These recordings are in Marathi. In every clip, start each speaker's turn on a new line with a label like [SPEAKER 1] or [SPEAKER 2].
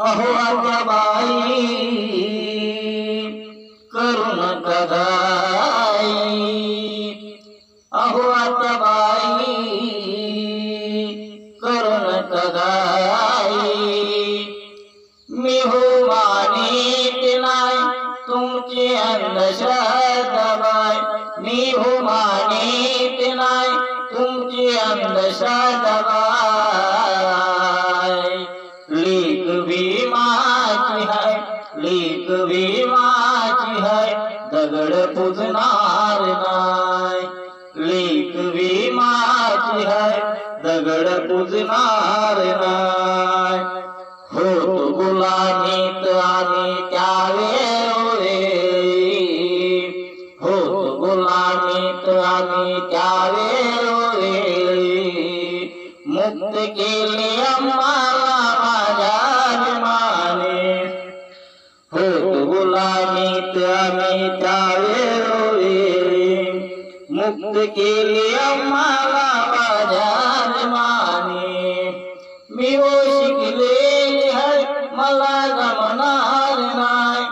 [SPEAKER 1] अहो आता बाई कदाई. अहो आता बाई करून कदाई. मी हो मानित नाही तुमची अंधश्रद्धा बाय मी हो मानित नाही तुमची अंधश्रद्धा बाय दगड पुजणार नाय होत गुलामीत आणि त्यावेळी होत गुलामीत आणि त्यावेळी मुक्त केले आम्हाला माझ्या माने होत गुलामीत आम्ही त्यावेळी मुक्त केले आम्हाला मला जमणार नाही.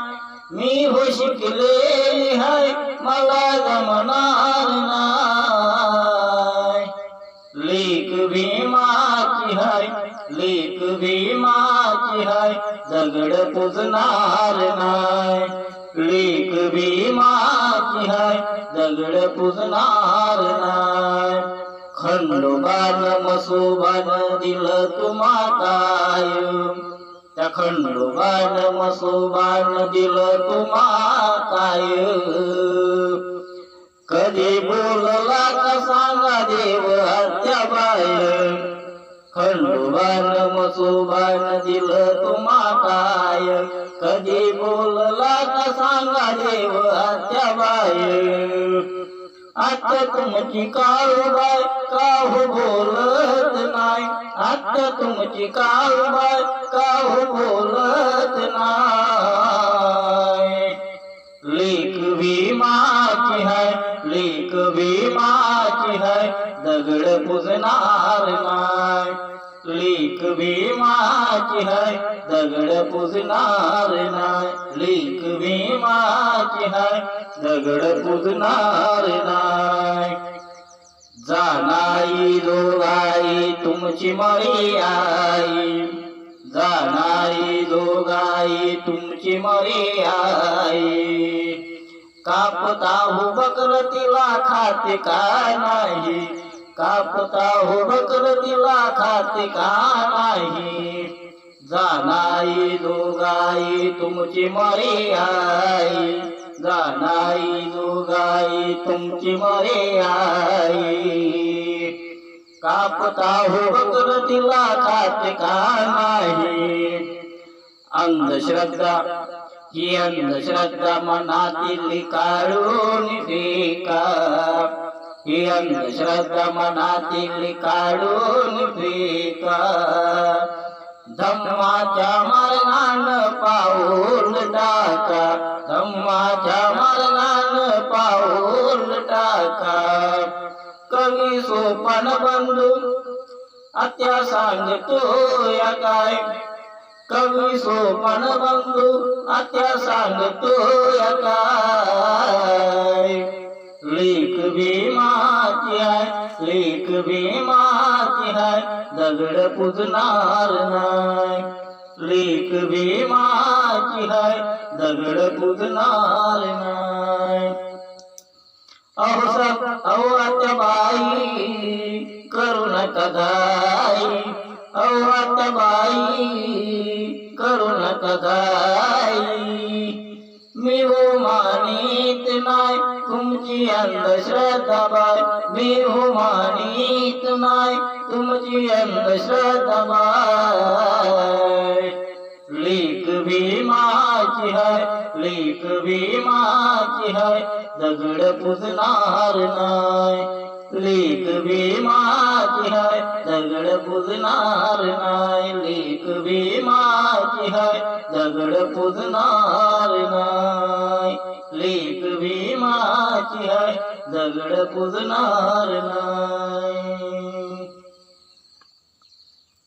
[SPEAKER 1] मी हो शिकलेली हाय मला जमणार नाही. लेख भीमाची हाय लेख भीमाची हाय दगड पुजणार नाय लेख भीमाची हाय दगड पुजणार नाही. खंडोबान मसोबान दिलं तुम्हा काय त्या खंडोबान मसोबान दिलं तुम्हा काय? कधी बोलला का सांगा देव हत्या बाय? खंडोबान मसोबान दिलं तुम्हा काय? कधी बोलला का सांगा देव हत्या बाय? आता तुमची काळूबाय का हो तुमची काळूबाय का हो बोलत नाही. लेख भीमाची है लेख भीमाची है दगड पुजणार नाय लेख भीमाची है दगड पुजणार नाय लेख भीमाची है दगड पुजणार नाय तुमची मळी आई. जाणारी दोघाई तुमची मरी आई. कापता हो बकर तिला खाते का नाही? कापता हो बकर तिला खाते का नाही? जाणाई दोघाई तुमची मरी आई. जाणाई दोघाई तुमची मरी आई. कापता हो तिला खाते का नाही. अंधश्रद्धा ही अंधश्रद्धा मनातील काढून फेका ही अंधश्रद्धा मनातील काढून फेका धम्माच्या मरणान पाऊल टाका. धम्माच्या मरणान पाऊल टाका. बांधून आत्या सांगतो या काय? कवी सोपन बंधू आत्या सांगतो या काय? लेख भीमाची आहे लेख भीमाची आहे दगड पुजणार नाही. लेख भीमाची आहे दगड पुजणार नाही. अहो सब अहो आत्या बाई करू नका दाई अहो आत्या बाई करू नका दाई मी हो मानित नाही तुमची अंधश्रद्धा बाय मी हो मानित नाही तुमची अंधश्रद्धा बाय लेख भीमाची है लेख भीमाची है दगड पुजणार नाय लेख भीमाची है दगड पुजणार नाय लेख भीमाची है दगड पुजणार नाय लेख भीमाची है दगड पुजणार नाय